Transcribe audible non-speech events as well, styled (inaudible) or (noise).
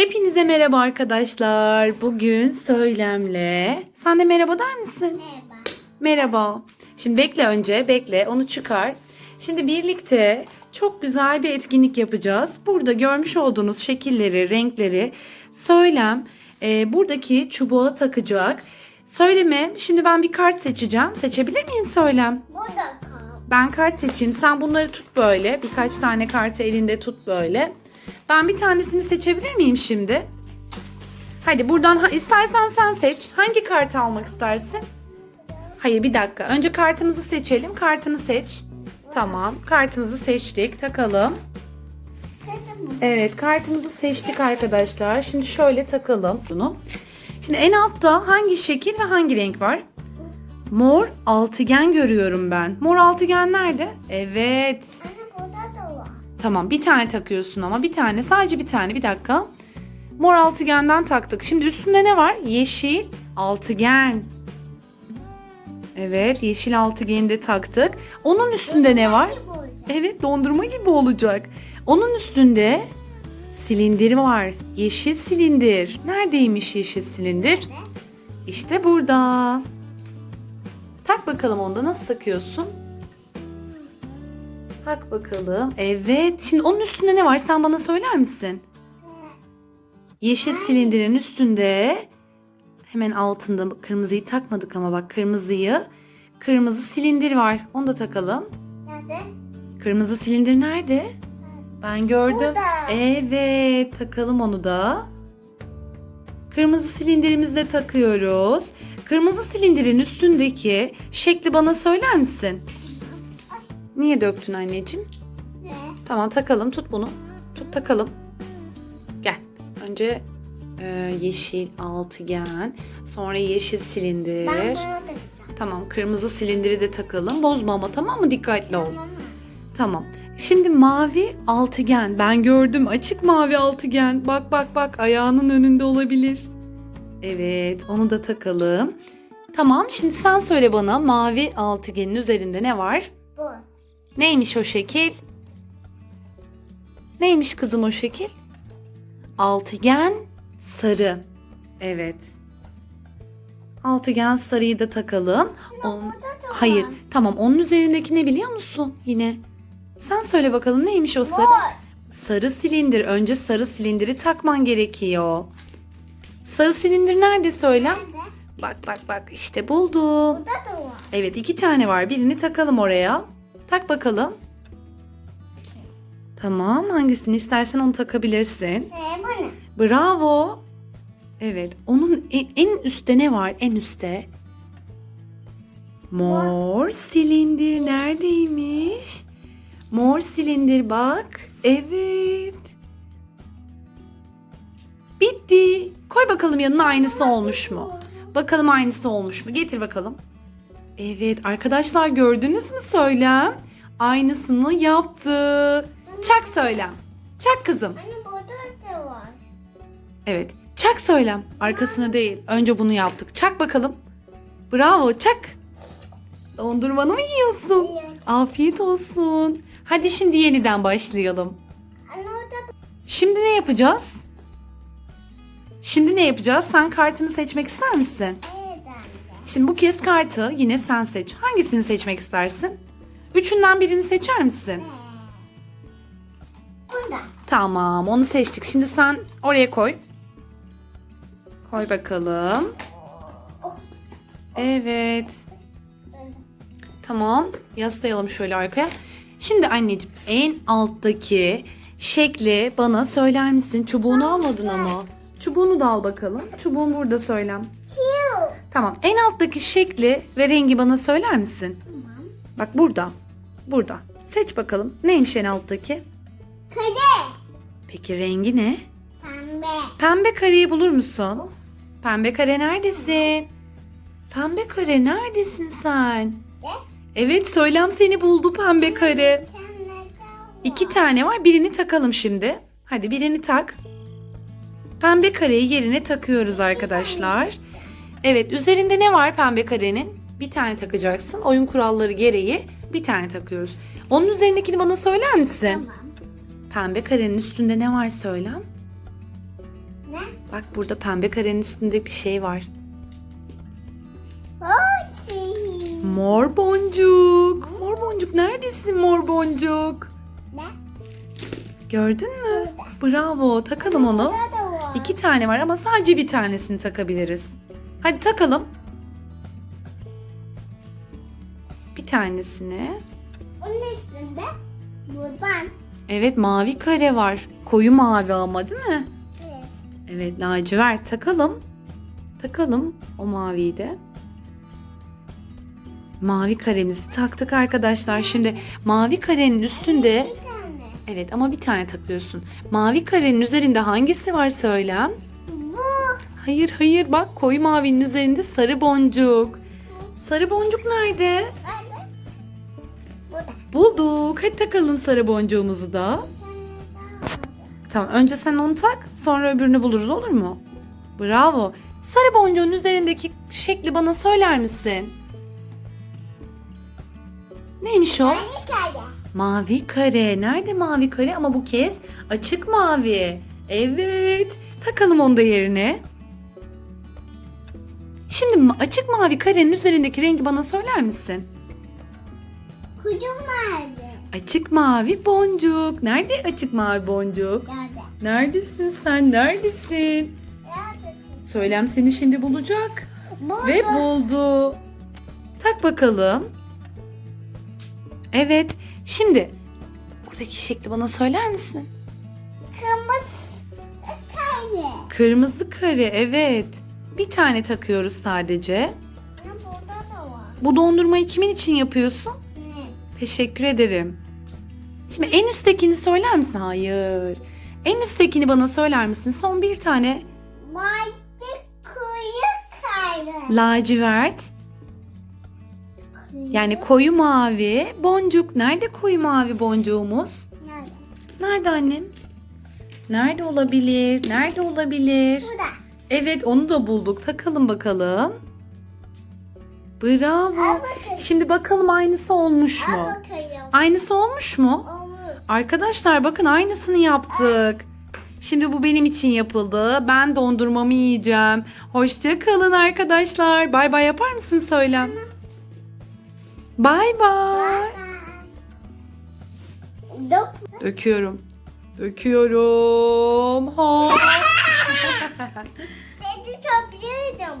Hepinize merhaba arkadaşlar. Bugün Söylem'le. Sen de merhaba der misin? Merhaba. Merhaba. Şimdi bekle önce, bekle. Onu çıkar. Şimdi birlikte çok güzel bir etkinlik yapacağız. Burada görmüş olduğunuz şekilleri, renkleri Söylem e, buradaki çubuğa takacak. Söyleme, şimdi ben bir kart seçeceğim. Seçebilir miyim Söylem? Bu da kal. Ben kart seçeyim. Sen bunları tut böyle. Birkaç tane kartı elinde tut böyle. Ben bir tanesini seçebilir miyim şimdi? Hadi buradan istersen sen seç. Hangi kartı almak istersin? Hayır bir dakika. Önce kartımızı seçelim. Kartını seç. Tamam. Kartımızı seçtik. Takalım. Evet kartımızı seçtik arkadaşlar. Şimdi şöyle takalım bunu. Şimdi en altta hangi şekil ve hangi renk var? Mor altıgen görüyorum ben. Mor altıgen nerede? Evet. Tamam bir tane takıyorsun ama bir tane sadece bir tane bir dakika. Mor altıgenden taktık. Şimdi üstünde ne var? Yeşil altıgen. Evet yeşil altıgeni de taktık. Onun üstünde ne var? Evet dondurma gibi olacak. Onun üstünde silindir var. Yeşil silindir. Neredeymiş yeşil silindir? İşte burada. Tak bakalım onda nasıl takıyorsun? Tak bakalım. Evet. Şimdi onun üstünde ne var? Sen bana söyler misin? Yeşil silindirin üstünde hemen altında kırmızıyı takmadık ama bak kırmızıyı. Kırmızı silindir var. Onu da takalım. Nerede? Kırmızı silindir nerede? Ben gördüm. Burada. Evet, takalım onu da. Kırmızı silindirimizi de takıyoruz. Kırmızı silindirin üstündeki şekli bana söyler misin? Niye döktün anneciğim? Ne? Tamam takalım, tut bunu. Tut takalım. Gel. Önce e, yeşil altıgen, sonra yeşil silindir. Ben bunu takacağım. Tamam, kırmızı silindiri de takalım. Bozma ama tamam mı? Dikkatli ol. Tamam? Tamam. Şimdi mavi altıgen. Ben gördüm açık mavi altıgen. Bak bak bak ayağının önünde olabilir. Evet onu da takalım. Tamam şimdi sen söyle bana mavi altıgenin üzerinde ne var? Neymiş o şekil? Neymiş kızım o şekil? Altıgen sarı. Evet. Altıgen sarıyı da takalım. On-. Hayır. Tamam onun üzerindeki ne biliyor musun yine? Sen söyle bakalım neymiş o sarı? Sarı silindir. Önce sarı silindiri takman gerekiyor. Sarı silindir nerede söyle? Bak bak bak işte buldum. Burada da var. Evet iki tane var. Birini takalım oraya. Tak bakalım. Tamam hangisini istersen onu takabilirsin. Ne bu ne? Bravo. Evet onun en, en üstte ne var en üstte? Mor silindir neredeymiş? Mor silindir bak. Evet. Bitti. Koy bakalım yanına aynısı olmuş mu? Bakalım aynısı olmuş mu? Getir bakalım. Evet arkadaşlar gördünüz mü Söylem? Aynısını yaptı. Çak Söylem. Çak kızım. Anne burada da var. Evet. Çak Söylem. Arkasına değil. Önce bunu yaptık. Çak bakalım. Bravo çak. Dondurmanı mı yiyorsun? Evet. Afiyet olsun. Hadi şimdi yeniden başlayalım. Anne orada Şimdi ne yapacağız? Şimdi ne yapacağız? Sen kartını seçmek ister misin? Evet. Şimdi bu kez kartı yine sen seç. Hangisini seçmek istersin? Üçünden birini seçer misin? Burada. Tamam onu seçtik. Şimdi sen oraya koy. Koy bakalım. Evet. Tamam. Yaslayalım şöyle arkaya. Şimdi anneciğim en alttaki şekli bana söyler misin? Çubuğunu almadın ama. Çubuğunu da al bakalım. Çubuğun burada söylem. Q. Tamam. En alttaki şekli ve rengi bana söyler misin? Tamam. Bak burada. Burada. Seç bakalım. Neymiş en alttaki? Kade. Peki rengi ne? Pembe. Pembe kareyi bulur musun? Pembe kare neredesin? Pembe kare neredesin sen? Ne? Evet söylem seni buldu pembe kare. İki tane var birini takalım şimdi. Hadi birini tak. Pembe kareyi yerine takıyoruz arkadaşlar. Evet üzerinde ne var pembe karenin? Bir tane takacaksın. Oyun kuralları gereği bir tane takıyoruz. Onun üzerindekini bana söyler misin? Tamam. Pembe karenin üstünde ne var söylem? Ne? Bak burada pembe karenin üstünde bir şey var. Hoşçi. Mor boncuk. Mor boncuk neredesin mor boncuk? Ne? Gördün mü? Bravo. Takalım onu. Burada. İki tane var ama sadece bir tanesini takabiliriz. Hadi takalım. Bir tanesini. Onun üstünde buradan. Evet mavi kare var. Koyu mavi ama değil mi? Evet. Evet lacivert takalım. Takalım o maviyi de. Mavi karemizi taktık arkadaşlar. Şimdi mavi karenin üstünde tane. evet ama bir tane takıyorsun. Mavi karenin üzerinde hangisi var söylem? Hayır hayır bak koyu mavinin üzerinde sarı boncuk. Sarı boncuk nerede? Nerede? Burada. Bulduk. Hadi takalım sarı boncuğumuzu da. Tamam önce sen onu tak sonra öbürünü buluruz olur mu? Bravo. Sarı boncuğun üzerindeki şekli bana söyler misin? Neymiş o? Aynı kare. Mavi kare. Nerede mavi kare ama bu kez açık mavi. Evet. Takalım onu da yerine. Şimdi açık mavi karenin üzerindeki rengi bana söyler misin? Kuyum vardı. Açık mavi boncuk. Nerede açık mavi boncuk? Nerede? Neredesin sen? Neredesin? Neredesin? Söylem seni şimdi bulacak. Burada. Ve buldu. Tak bakalım. Evet. Şimdi buradaki şekli bana söyler misin? Kırmızı tane. Kırmızı kare evet. Bir tane takıyoruz sadece. Burada da var. Bu dondurmayı kimin için yapıyorsun? Sinir. Teşekkür ederim. Şimdi en üsttekini söyler misin? Hayır. En üsttekini bana söyler misin? Son bir tane Mavi kuyu kare. lacivert. Yani koyu mavi boncuk. Nerede koyu mavi boncuğumuz? Nerede? Nerede annem? Nerede olabilir? Nerede olabilir? Burada. Evet onu da bulduk. Takalım bakalım. Bravo. Şimdi bakalım aynısı olmuş mu? Aynısı olmuş mu? Arkadaşlar bakın aynısını yaptık. Şimdi bu benim için yapıldı. Ben dondurmamı yiyeceğim. Hoşça kalın arkadaşlar. Bay bay yapar mısın söylem? Bay bay. Döküyorum. Döküyorum. Ha. (laughs) Pedro.